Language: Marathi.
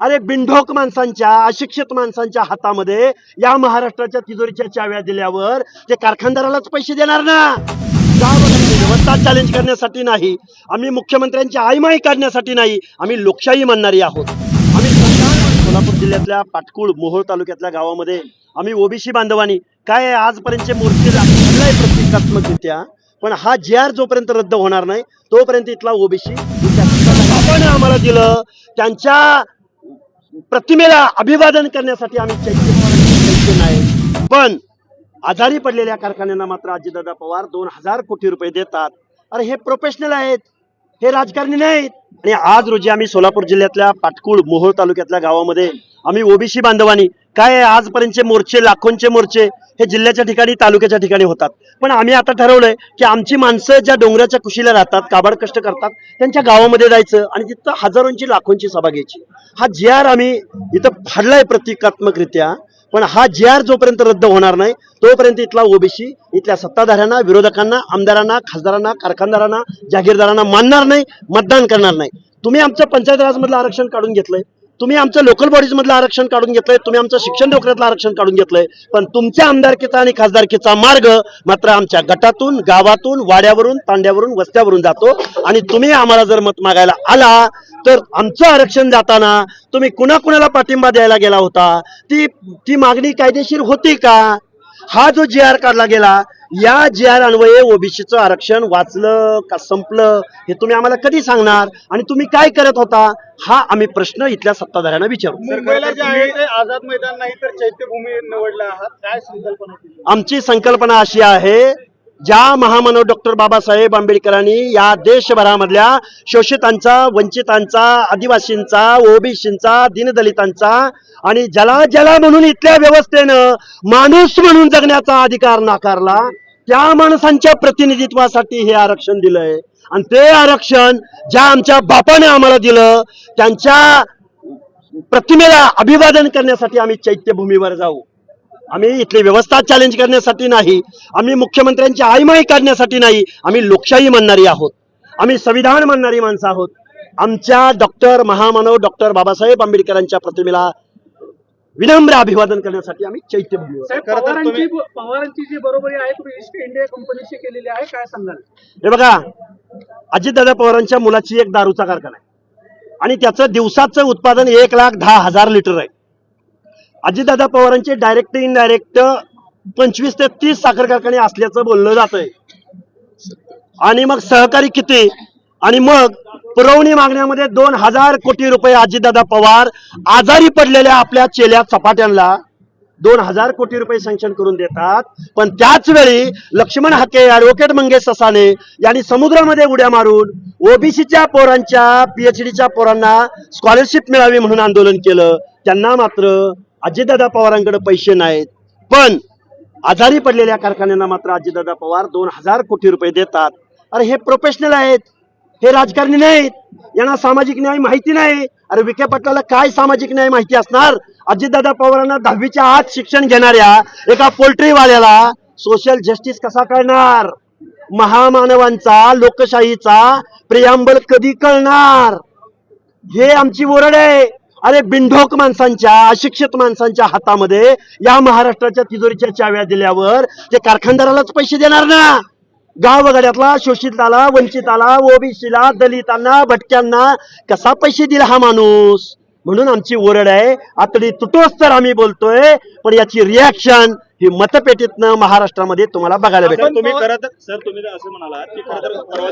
अरे बिंढोक माणसांच्या अशिक्षित माणसांच्या हातामध्ये या महाराष्ट्राच्या तिजोरीच्या चाव्या दिल्यावर ते कारखानदारालाच पैसे देणार ना? व्यवस्था चॅलेंज करण्यासाठी नाही. आम्ही मुख्यमंत्र्यांची आईमाई काढण्यासाठी नाही. आम्ही लोकशाही मानणारी आहोत. आम्ही सोलापूर जिल्ह्यातल्या पाटकुळ मोहोळ तालुक्यातल्या गावामध्ये आम्ही ओबीसी बांधवांनी. काय आजपर्यंतचे मोर्चे लागले प्रतिकात्मकरित्या पण हा जे आर जोपर्यंत रद्द होणार नाही तोपर्यंत इथला ओबीसी आपण आम्हाला दिलं. त्यांच्या प्रतिमेला अभिवादन करण्यासाठी आम्ही चैत्य नाही. पण आजारी पडलेल्या कारखान्यांना मात्र अजितदादा पवार दोन हजार कोटी रुपये देतात. अरे हे प्रोफेशनल आहेत. हे राजकारणी नाहीत. आणि आज रोजी आम्ही सोलापूर जिल्ह्यातल्या पाटकुळ मोहोळ तालुक्यातल्या गावामध्ये आम्ही ओबीसी बांधवांनी काय आजपर्यंतचे मोर्चे लाखोंचे मोर्चे हे जिल्ह्याच्या ठिकाणी तालुक्याच्या ठिकाणी होतात. पण आम्ही आता ठरवलंय की आमची माणसं ज्या डोंगराच्या कुशीला राहतात काबाड कष्ट करतात त्यांच्या गावामध्ये जायचं आणि तिथं हजारोंची लाखोंची सभा घ्यायची. हा जी आर आम्ही इथं फाडलाय प्रतिकात्मकरित्या पण हा जी आर जोपर्यंत रद्द होणार नाही तोपर्यंत इथला ओबीसी इथल्या सत्ताधाऱ्यांना विरोधकांना आमदारांना खासदारांना कारखानदारांना जागीरदारांना मानणार नाही मतदान करणार नाही. तुम्ही आमचं पंचायत राज मधलं आरक्षण काढून घेतलंय. तुम्ही आमचं लोकल बॉडीजमधलं आरक्षण काढून घेतलंय तुम्ही आमचं शिक्षण नोकऱ्यातलं आरक्षण काढून घेतलंय. पण तुमच्या आमदारकीचा आणि खासदारकीचा मार्ग मात्र आमच्या गटातून गावातून वाड्यावरून तांड्यावरून वस्त्यावरून जातो. आणि तुम्ही आम्हाला जर मत मागायला आला तर आमचं आरक्षण जाताना तुम्ही कुणाकुणाला पाठिंबा द्यायला गेला होता? ती ती मागणी कायदेशीर होती का? हा जो जी आर काढला गेला या जी आर अन्वये ओबीसीचं आरक्षण वाचलं का संपलं हे तुम्ही आम्हाला कधी सांगणार? आणि तुम्ही काय करत होता? हा आम्ही प्रश्न इथल्या सत्ताधाऱ्यांना विचारू. मुंबईला जे आहे ते आझाद मैदान नाही तर चैत्यभूमी निवडलं आहात. काय संकल्पना केली आमची संकल्पना अशी आहे ज्या महामानव डॉक्टर बाबासाहेब आंबेडकरांनी या देशभरामधल्या शोषितांचा वंचितांचा आदिवासींचा ओबीसींचा दीनदलितांचा आणि ज्याला ज्याला म्हणून इथल्या व्यवस्थेनं माणूस म्हणून जगण्याचा अधिकार नाकारला त्या माणसांच्या प्रतिनिधित्वासाठी हे आरक्षण दिलंय. आणि ते आरक्षण ज्या आमच्या बापाने आम्हाला दिलं त्यांच्या प्रतिमेला अभिवादन करण्यासाठी आम्ही चैत्यभूमीवर जाऊ. आम्ही इथली व्यवस्था चॅलेंज करण्यासाठी नाही. आम्ही मुख्यमंत्र्यांची आईमाई काढण्यासाठी नाही. आम्ही लोकशाही मानणारी आहोत. आम्ही संविधान मानणारी माणसं आहोत. आमच्या डॉक्टर महामानव डॉक्टर बाबासाहेब आंबेडकरांच्या प्रतिमेला विनम्र अभिवादन करण्यासाठी आम्ही चैत्यभूमीवर साहेब खरं तर पवारांची तुम्ही- पवारांची जी बरोबरी आहे तुम्ही ईस्ट इंडिया कंपनीशी केलेली आहे काय सांगाल? हे बघा अजितदादा पवारांच्या मुलाची एक दारूचा कारखाना आहे. आणि त्याचं दिवसाचं उत्पादन एक लाख दहा हजार लिटर आहे. अजितदादा पवारांचे डायरेक्ट इनडायरेक्ट पंचवीस ते तीस साखर कारखाने असल्याचं बोललं जातंय. आणि मग सहकारी किती? आणि मग पुरवणी मागण्यामध्ये दोन हजार कोटी रुपये अजितदादा पवार आजारी पडलेल्या आपल्या चेल्या चपाट्यांना दोन हजार कोटी रुपये सँक्शन करून देतात. पण त्याच वेळी लक्ष्मण हाके ॲडव्होकेट मंगेश ससाने यांनी समुद्रामध्ये उड्या मारून ओबीसीच्या पोरांच्या पीएचडीच्या पोरांना स्कॉलरशिप मिळावी म्हणून आंदोलन केलं. त्यांना मात्र अजितदादा पवारांकडे पैसे नाहीत. पण आजारी पडलेल्या कारखान्यांना मात्र अजितदादा पवार दोन हजार कोटी रुपये देतात. अरे हे प्रोफेशनल आहेत. हे राजकारणी नाहीत. यांना सामाजिक न्याय माहिती नाही. अरे विखे पाटलाला काय सामाजिक न्याय माहिती असणार? अजितदादा पवारांना दहावीच्या आत शिक्षण घेणाऱ्या एका पोल्ट्रीवाल्याला सोशल जस्टिस कसा कळणार? महामानवांचा लोकशाहीचा प्रियांबल कधी कळणार? हे आमची ओरड आहे. अरे बिंढोक माणसांच्या अशिक्षित माणसांच्या हातामध्ये या महाराष्ट्राच्या तिजोरीच्या चाव्या दिल्यावर ते कारखानदारालाच पैसे देणार ना. गावगाड्यातला शोषिताला वंचिताला ओबीसीला दलितांना भटक्यांना कसा पैसे दिला हा माणूस? म्हणून आमची ओरड आहे आतडी तुटोस तर आम्ही बोलतोय पण याची रिॲक्शन ही मतपेटीतनं महाराष्ट्रामध्ये तुम्हाला बघायला भेटेल तुम्ही खरं सर तुम्ही असं म्हणाला की खरं तर परवा